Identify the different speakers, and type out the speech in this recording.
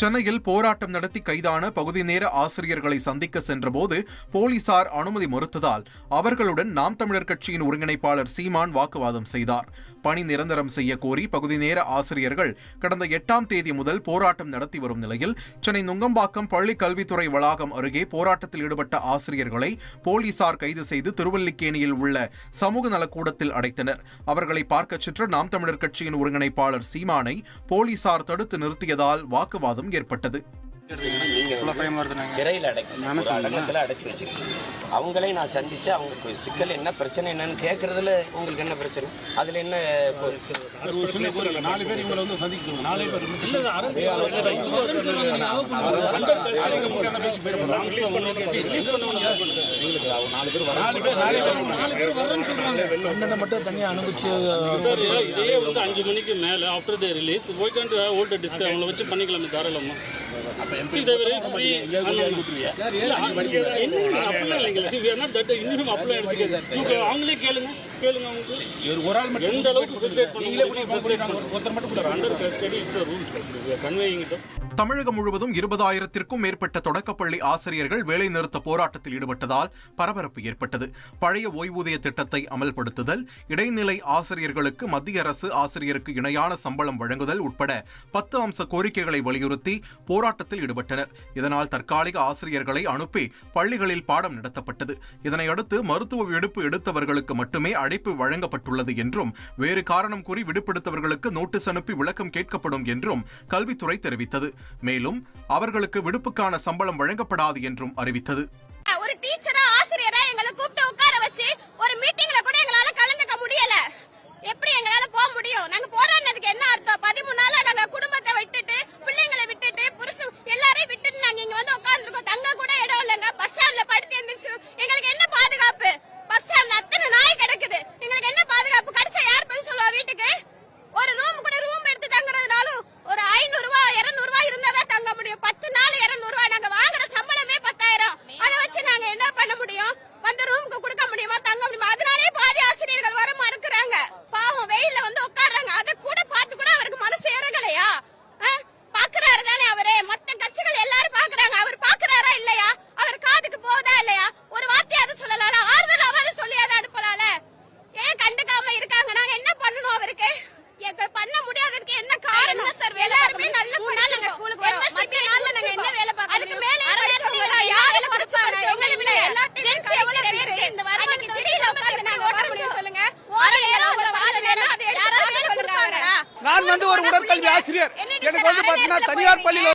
Speaker 1: சென்னையில் போராட்டம் நடத்தி கைதான பகுதி நேர ஆசிரியர்களை சந்திக்க சென்றபோது போலீசார் அனுமதி மறுத்ததால் அவர்களுடன் நாம் தமிழர் கட்சியின் ஒருங்கிணைப்பாளர் சீமான் வாக்குவாதம் செய்தார். பணி நிரந்தரம் செய்ய கோரி பகுதி நேர ஆசிரியர்கள் கடந்த எட்டாம் தேதி முதல் போராட்டம் நடத்தி வரும் நிலையில் சென்னை நுங்கம்பாக்கம் பள்ளி கல்வித்துறை வளாகம் அருகே போராட்டத்தில் ஈடுபட்ட ஆசிரியர்களை போலீசார் கைது செய்து திருவல்லிக்கேணியில் உள்ள சமூக நலக்கூடத்தில் அடைத்தனர். அவர்களை பார்க்கச் சென்ற நாம் தமிழர் கட்சியின் ஒருங்கிணைப்பாளர் சீமானை போலீசார் தடுத்து நிறுத்தியதால் வாக்குவாதம் ஏற்பட்டது.
Speaker 2: நீங்க சிறையில் அடைக்கி ஒரு அடங்கத்தில் அடைச்சி வச்சிருக்கீங்க அவங்களே நான் சந்திச்சு அவங்க சிக்கல் என்ன பிரச்சனை என்னன்னு கேட்கறதுல உங்களுக்கு என்ன பிரச்சனை? அதுல என்ன கொ-
Speaker 3: நாலு பேர் இவங்களை வந்து சந்திக்கணும். நாலே பேர் நாலு பேர் நாலே பேர்
Speaker 4: அண்ணனை மட்டும் தனியாக அனுப்பிச்சு
Speaker 5: இதே வந்து அஞ்சு மணிக்கு மேல after the release can't hold disc அவங்கள வச்சு பண்ணிக்கலாமே தாராளமா. அவங்களே கேளுங்க. கேளுங்க அவங்களுக்கு.
Speaker 3: ஒரு ஆள் மட்டும்
Speaker 5: எந்த அளவுக்கு.
Speaker 1: தமிழகம் முழுவதும் இருபதாயிரத்திற்கும் மேற்பட்ட தொடக்கப்பள்ளி ஆசிரியர்கள் வேலைநிறுத்த போராட்டத்தில் ஈடுபட்டதால் பரபரப்பு ஏற்பட்டது. பழைய ஓய்வூதிய திட்டத்தை அமல்படுத்துதல் இடைநிலை ஆசிரியர்களுக்கு மத்திய அரசு ஆசிரியருக்கு இணையான சம்பளம் வழங்குதல் உட்பட பத்து அம்ச கோரிக்கைகளை வலியுறுத்தி போராட்டத்தில் ஈடுபட்டனர். இதனால் தற்காலிக ஆசிரியர்களை அனுப்பி பள்ளிகளில் பாடம் நடத்தப்பட்டது. இதனையடுத்து மருத்துவ விடுப்பு எடுத்தவர்களுக்கு மட்டுமே அழைப்பு வழங்கப்பட்டுள்ளது என்றும் வேறு காரணம் கூறி விடுப்பெடுத்தவர்களுக்கு நோட்டீஸ் அனுப்பி விளக்கம் கேட்கப்படும் என்றும் கல்வித்துறை தெரிவித்தது. மேலும் அவர்களுக்கு விடுப்புக்கான சம்பளம் வழங்கப்படாது என்றும் அறிவித்தது.
Speaker 6: పడితే ఎందుకు
Speaker 7: நான் வந்து ஒரு உடற்கல்வி ஆசிரியர். எனக்கு வந்து பாத்தீங்கன்னா தனியார் பள்ளியில்